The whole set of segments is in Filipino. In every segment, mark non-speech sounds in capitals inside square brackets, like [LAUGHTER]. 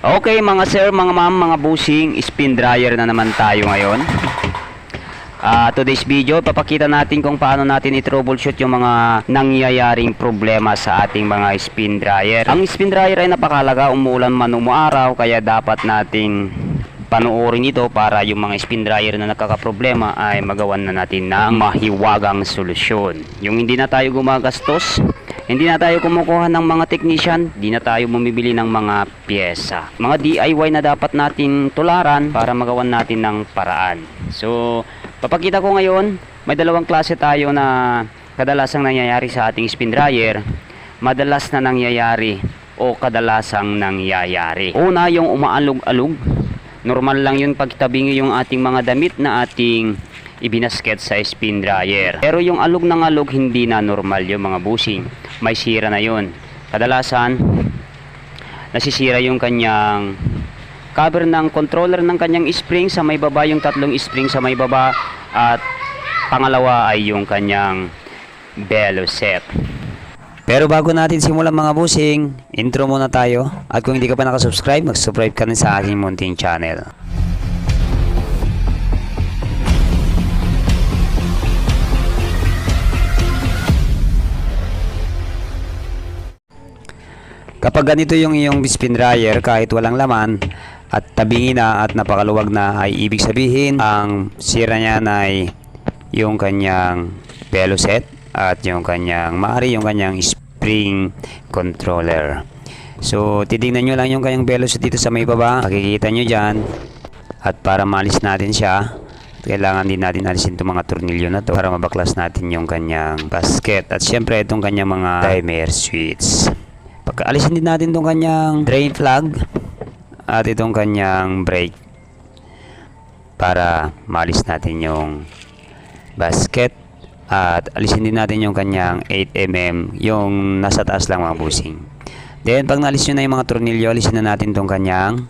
Okay mga sir, mga ma'am, mga busing, spin dryer na naman tayo ngayon. Ah, today's video, papakita natin kung paano natin i-troubleshoot yung mga nangyayaring problema sa ating mga spin dryer. Ang spin dryer ay napakalaga, umuulan man umuaraw, kaya dapat nating panuorin ito para yung mga spin dryer na nakakaproblema ay magawan na natin ng mahiwagang solusyon. Yung hindi na tayo gumagastos, hindi na tayo kumukuha ng mga technician, hindi na tayo bumibili ng mga pyesa. Mga DIY na dapat natin tularan para magawan natin ng paraan. So, papakita ko ngayon, may dalawang klase tayo na kadalasang nangyayari sa ating spin dryer. Madalas na nangyayari o kadalasang nangyayari. Una, yung umaalog-alog. Normal lang yun pagtabingi yung ating mga damit na ating ibinasket sa spin dryer. Pero yung alog ng alog hindi na normal yung mga busing. May sira na yun. Kadalasan, nasisira yung kanyang cover ng controller ng kanyang spring sa may baba yung tatlong spring sa may baba at pangalawa ay yung kanyang bellow set. Pero bago natin simulan mga busing, intro muna tayo. At kung hindi ka pa nakasubscribe, mag-subscribe ka rin sa aking munting channel. Kapag ganito yung iyong spin dryer kahit walang laman at tabingi na at napakaluwag na ay ibig sabihin ang sira niyan ay yung kanyang bellow set at yung kanyang maari yung kanyang spring controller. So titingnan nyo lang yung kanyang bellow set dito sa may baba. Makikita nyo dyan. At para malis natin siya, kailangan din natin alisin itong mga tornilyo na to para mabaklas natin yung kanyang basket. At syempre itong kanyang mga timer switch. Pagkaalisin din natin itong kanyang drain plug at itong kanyang brake para malis natin yung basket at alisin din natin yung kanyang 8mm yung nasa taas lang mga busing. Then pag nalis nyo na yung mga tornilyo, alisin na natin itong kanyang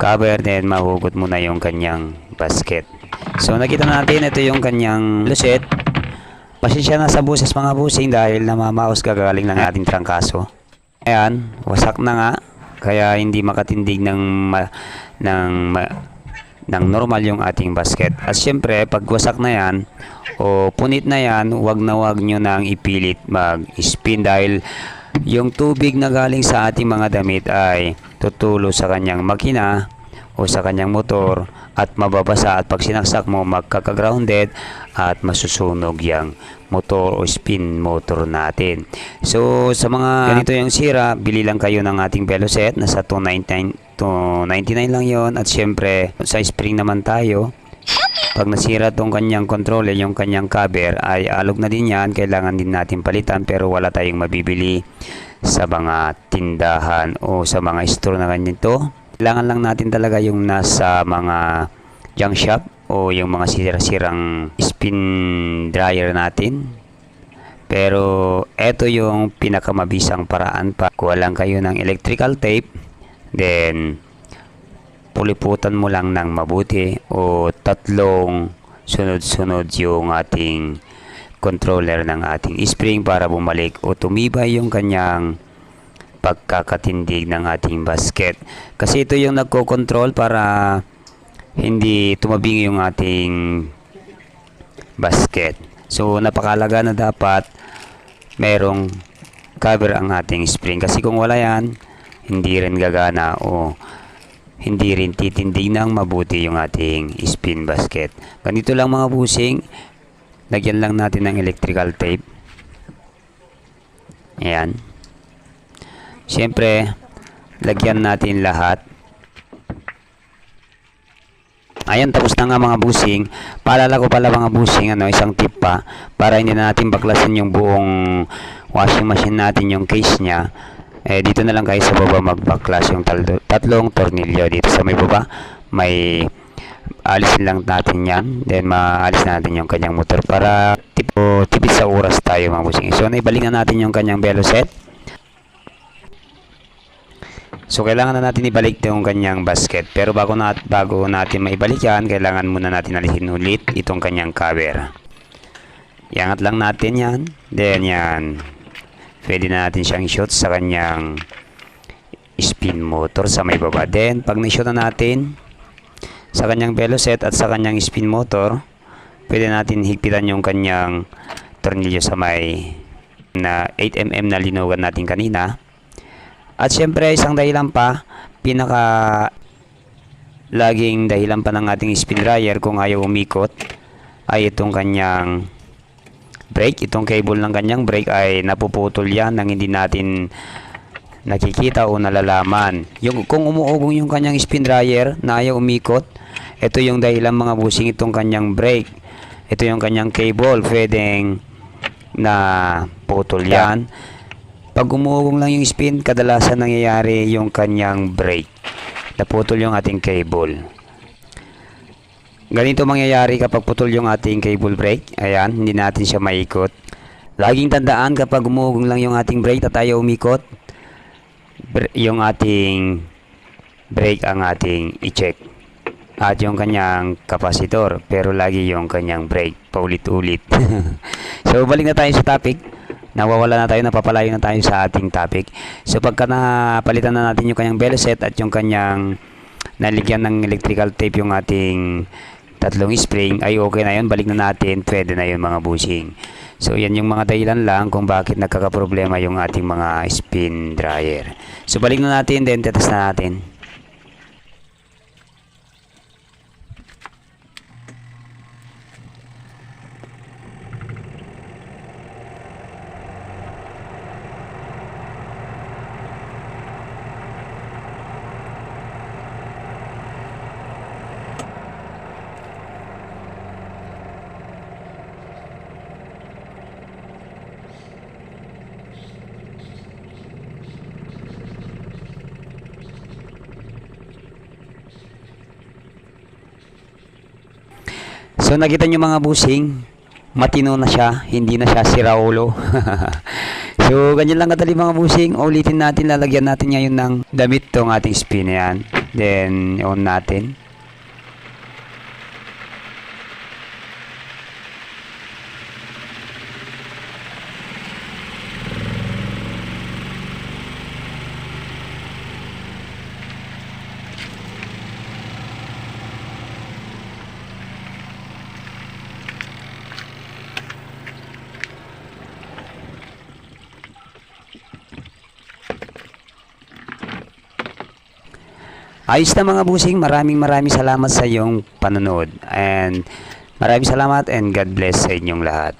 cover then mahugot muna yung kanyang basket. So nakita natin ito yung kanyang luset Pasensya na sa buses mga busing dahil namamaos gagaling ng ating trangkaso. Ayan, wasak na nga. Kaya hindi makatindig ng, ma, ng, ma, ng normal yung ating basket. At syempre, pag wasak na yan, o punit na yan, wag na wag nyo nang ipilit mag-spin dahil yung tubig na galing sa ating mga damit ay tutulo sa kanyang makina o sa kanyang motor at mababasa at pag sinaksak mo magkaka-grounded at masusunog yung motor o spin motor natin. So sa mga ganito yung sira, bili lang kayo ng ating bellow set nasa 299 299 lang yon at syempre sa spring naman tayo pag nasira tong kanyang controller, yung kanyang cover ay alog na din yan, kailangan din natin palitan pero wala tayong mabibili sa mga tindahan o sa mga store na ganito. Kailangan lang natin talaga yung nasa mga junk shop o yung mga sira-sirang spin dryer natin. Pero eto yung pinakamabisang paraan pa. Kuha lang kayo ng electrical tape, then puliputan mo lang ng mabuti o tatlong sunod-sunod yung ating controller ng ating spring para bumalik o tumibay yung kanyang pagkakatindig ng ating basket. Kasi ito yung nagko-control para hindi tumabing yung ating basket. So napakalaga na dapat merong cover ang ating spring. Kasi kung wala yan, hindi rin gagana o hindi rin titindig ng mabuti yung ating spin basket. Ganito lang mga busing. Lagyan lang natin ng electrical tape. Ayan. Siyempre, lagyan natin lahat. Ayan, tapos na nga mga busing. Paalala ko pala mga busing, ano, isang tip pa, para hindi na natin baklasin yung buong washing machine natin, yung case niya. Eh, dito na lang kayo sa baba magbaklas yung tatlong tornilyo dito sa may baba. May alisin lang natin yan. Then, maalis natin yung kanyang motor para tipo, tipid sa oras tayo mga busing. So, naibalik na natin yung kanyang belo set. So kailangan na natin ibalik yung kanyang basket. Pero bago, na, bago natin maibalik yan, kailangan muna natin alisin ulit itong kanyang cover. Iangat lang natin yan. Then yan. Pwede na natin siyang shoot sa kanyang spin motor sa may baba. Then, pag na-shoot na natin sa kanyang veloset at sa kanyang spin motor, pwede natin higpitan yung kanyang tornilyo sa may na 8mm na linugan natin kanina. At syempre, isang dahilan pa, pinaka laging dahilan pa ng ating spin dryer kung ayaw umikot ay itong kanyang brake. Itong cable ng kanyang brake ay napuputol yan nang hindi natin nakikita o nalalaman. Yung, kung umuugong yung kanyang spin dryer na ayaw umikot, ito yung dahilan mga busing itong kanyang brake. Ito yung kanyang cable. Pwedeng na putol yan. Pag umuugong lang yung spin, kadalasan nangyayari yung kanyang brake. Naputol yung ating cable. Ganito mangyayari kapag putol yung ating cable brake. Ayan, hindi natin siya maikot. Laging tandaan kapag umuugong lang yung ating brake at ayaw umikot, yung ating brake ang ating i-check. At yung kanyang kapasitor, pero lagi yung kanyang brake, paulit-ulit. [LAUGHS] so, balik na tayo sa topic. Nawawala na tayo, napapalayo na tayo sa ating topic. So, pagka napalitan na natin yung kanyang veloset at yung kanyang naligyan ng electrical tape yung ating tatlong spring, ay okay na yun, balik na natin, pwede na yun mga busing. So, yan yung mga dahilan lang kung bakit nagkakaproblema yung ating mga spin dryer. So, balik na natin, then tetest na natin. So nakita nyo mga busing, matino na siya, hindi na siya si Raulo. [LAUGHS] so ganyan lang kadali mga busing, ulitin natin, lalagyan natin ngayon ng damit tong ating spin yan. Then on natin. Ayos na mga busing, maraming maraming salamat sa iyong panonood. And maraming salamat and God bless sa inyong lahat.